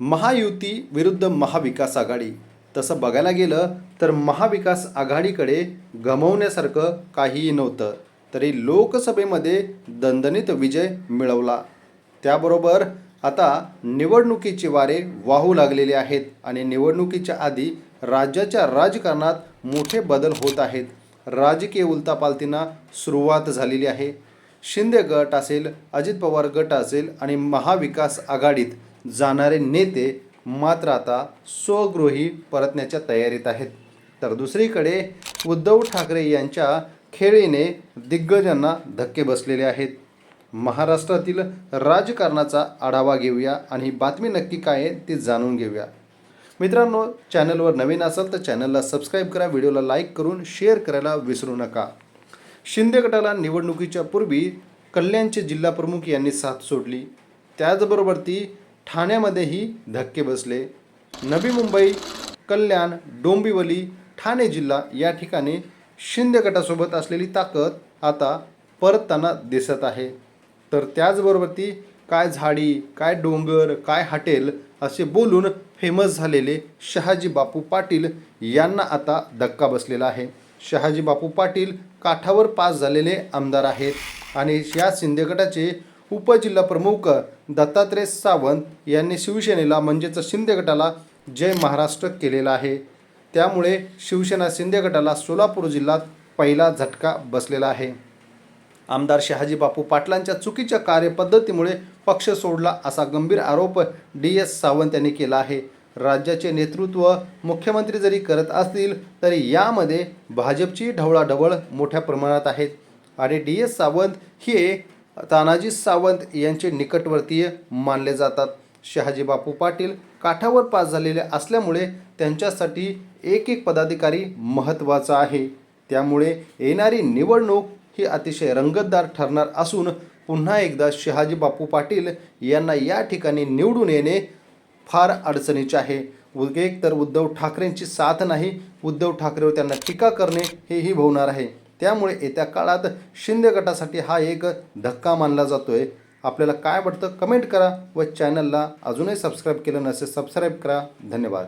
महायुती विरुद्ध महाविकास आघाडी. तसं बघायला गेलं तर महाविकास आघाडीकडे गमवण्यासारखं काहीही नव्हतं. तरी लोकसभेमध्ये दणदणीत विजय मिळवला. त्याबरोबर आता निवडणुकीचे वारे वाहू लागलेले आहेत आणि निवडणुकीच्या आधी राज्याच्या राजकारणात मोठे बदल होत आहेत. राजकीय उलतापालतींना सुरुवात झालेली आहे. शिंदे गट असेल अजित पवार गट असेल आणि महाविकास आघाडीत जाणारे नेते मात्र आता स्वगृही परतण्याच्या तयारीत आहेत. तर दुसरीकडे उद्धव ठाकरे यांच्या खेळीने दिग्गजांना धक्के बसलेले आहेत. महाराष्ट्रातील राजकारणाचा आढावा घेऊया आणि ही बातमी नक्की काय आहे ती जाणून घेऊया. मित्रांनो चॅनलवर नवीन असाल तर चॅनलला सबस्क्राईब करा व्हिडिओला लाईक करून शेअर करायला विसरू नका. शिंदे गटाला निवडणुकीच्या पूर्वी कल्याणचे जिल्हाप्रमुख यांनी साथ सोडली. त्याचबरोबर ती ठाण्यामध्येही धक्के बसले. नवी मुंबई कल्याण डोंबिवली ठाणे जिल्हा या ठिकाणी शिंदे गटासोबत असलेली ताकद आता परतताना दिसत आहे. तर त्याचबरोबर ती काय झाडी काय डोंगर काय हॉटेल असे बोलून फेमस झालेले शहाजी बापू पाटील यांना आता धक्का बसलेला आहे. शहाजी बापू पाटील काठावर पास झालेले आमदार आहेत आणि या शिंदे गटाचे उपजिल्हा प्रमुख दत्तात्रय सावंत यांनी शिवसेनेला म्हणजेच शिंदे गटाला जय महाराष्ट्र केलेला आहे. त्यामुळे शिवसेना शिंदे गटाला सोलापूर जिल्ह्यात पहिला झटका बसलेला आहे. आमदार शहाजी बापू पाटलांच्या चुकीच्या कार्यपद्धतीमुळे पक्ष सोडला असा गंभीर आरोप डी एस सावंत यांनी केला आहे. राज्याचे नेतृत्व मुख्यमंत्री जरी करत असतील तरी यामध्ये भाजपची ढवळाढवळ मोठ्या प्रमाणात आहेत आणि डी एस सावंत हे तानाजी सावंत यांचे निकटवर्तीय मानले जातात. शहाजी बापू पाटील काठावर पास झालेले असल्यामुळे त्यांच्यासाठी एक एक पदाधिकारी महत्त्वाचा आहे. त्यामुळे येणारी निवडणूक ही अतिशय रंगतदार ठरणार असून पुन्हा एकदा शहाजी बापू पाटील यांना या ठिकाणी निवडून येणे फार अडचणीचे आहे. एक तर उद्धव ठाकरेंची साथ नाही उद्धव ठाकरेवर त्यांना टीका करणे हेही होणार आहे. त्यामुळे येत्या काळात शिंदे गटासाठी हा एक धक्का मानला जातो आहे आपल्याला काय वाटतं कमेंट करा व चॅनलला अजूनही सबस्क्राईब केलं नसेल सबस्क्राईब करा. धन्यवाद.